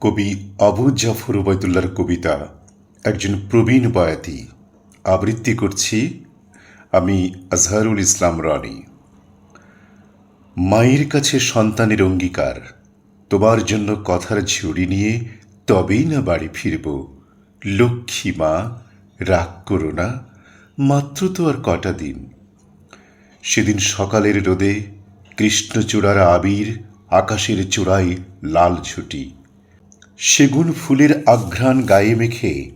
কবি আবু জাফর ওবায়দুল্লার কবিতা একজন প্রবীণ বয়াতি। আবৃত্তি করছি আমি আজহারুল ইসলাম রনি। মায়ের কাছে সন্তানের অঙ্গীকার, তোমার জন্য কথার ঝুড়ি নিয়ে তবেই না বাড়ি ফিরব। লক্ষ্মী মা, রাগ করো না, মাত্র তো আর কটা দিন। সেদিন সকালের রোদে কৃষ্ণচূড়ার আবির, আকাশের চূড়ায় লাল ঝুটি। সেগুন ফুলের আঘ্রাণ গায়ে মেখে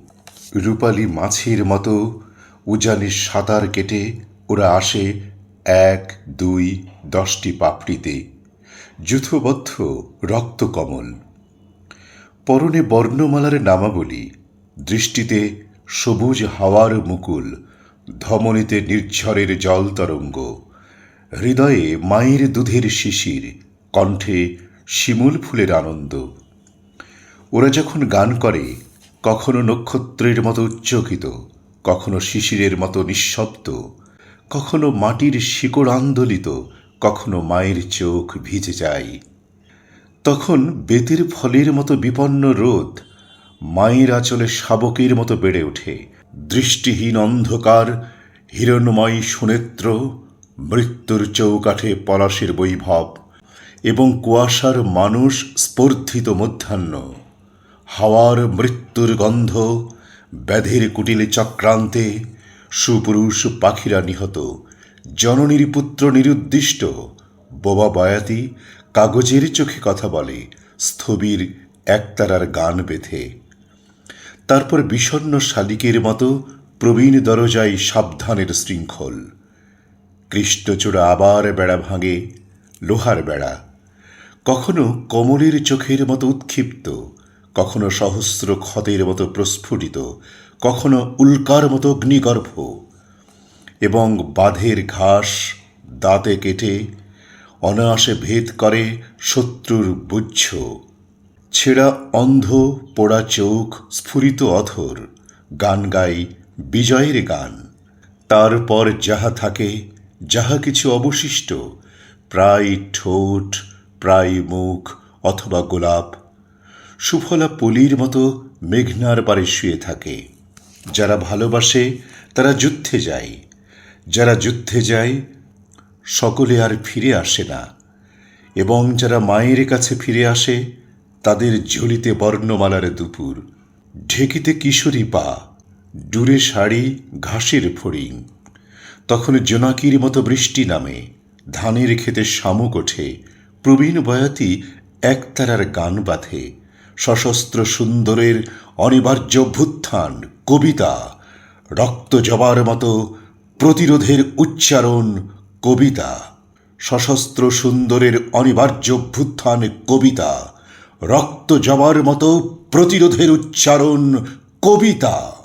রূপালী মাছের মতো উজানে সাঁতার কেটে ওরা আসে এক, দুই, দশটি পাপড়িতে। যুথবদ্ধ রক্তকমল। পরনে বর্ণমালার নামাবলী, দৃষ্টিতে সবুজ হাওয়ার মুকুল, ধমনীতে নির্ঝরের জল তরঙ্গ, হৃদয়ে মায়ের দুধের শিশির, কণ্ঠে শিমুল ফুলের আনন্দ। ওরা যখন গান করে, কখনো নক্ষত্রের মতো উচ্চকিত, কখনো শিশিরের মতো নিঃশব্দ, কখনো মাটির শিকড় আন্দোলিত, কখনো মায়ের চোখ ভিজে যায়। তখন বেতের ফলের মতো বিপন্ন রোদ, মায়ের আঁচলে শাবকের মতো বেড়ে ওঠে। দৃষ্টিহীন অন্ধকার, হিরণময়ী সুনেত্র, মৃত্যুর চৌকাঠে পলাশের বৈভব এবং কুয়াশার মানুষ স্পর্ধিত মধ্যাহ্ন। হাওয়ার মৃত্যুর গন্ধ, ব্যাধির কুটিলে চক্রান্তে সুপুরুষ পাখিরা নিহত, জননীর পুত্র নিরুদ্দিষ্ট, বোবা বয়াতি কাগজের চোখে কথা বলে, স্থবির একতারার গান বেঁধে। তারপর বিষণ্ন শালিকের মতো প্রবীণ দরজায় সাবধানের শৃঙ্খল। কৃষ্ণচূড়া আবার বেড়া ভাঙে, লোহার বেড়া। কখনো কমলের চোখের মতো উৎক্ষিপ্ত কখনো সহস্র ক্ষতের মতো প্রস্ফুটিত, কখনো উল্কার মতো অগ্নিগর্ভ। এবং বাঁধের ঘাস দাঁতে কেটে অনায়াসে ভেদ করে শত্রুর বুচ্ছ। ছেঁড়া অন্ধ, পোড়া চোখ, স্ফুরিত অধর, গান গাই বিজয়ের গান। তারপর যাহা থাকে, যাহা কিছু অবশিষ্ট, প্রায় ঠোঁট, প্রায় মুখ অথবা গোলাপ সুফলা পলির মতো মেঘনার পারে শুয়ে থাকে। যারা ভালোবাসে, তারা যুদ্ধে যায়। যারা যুদ্ধে যায়, সকলে আর ফিরে আসে না। এবং যারা মায়ের কাছে ফিরে আসে, তাদের ঝুলিতে বর্ণমালার দুপুর। ঢেকিতে কিশোরী পা, ডুরে শাড়ি, ঘাসের ফড়িং। তখন জোনাকির মতো বৃষ্টি নামে, ধানের ক্ষেতে শামুক ওঠে। প্রবীণ বয়াতি একতারার গান বাঁধে। সশস্ত্র সুন্দরের অনিবার্য অভ্যুত্থান কবিতা, রক্ত জবার মতো প্রতিরোধের উচ্চারণ, কবিতা। সশস্ত্র সুন্দরের অনিবার্য অভ্যুত্থান কবিতা, রক্ত জবার মতো প্রতিরোধের উচ্চারণ, কবিতা।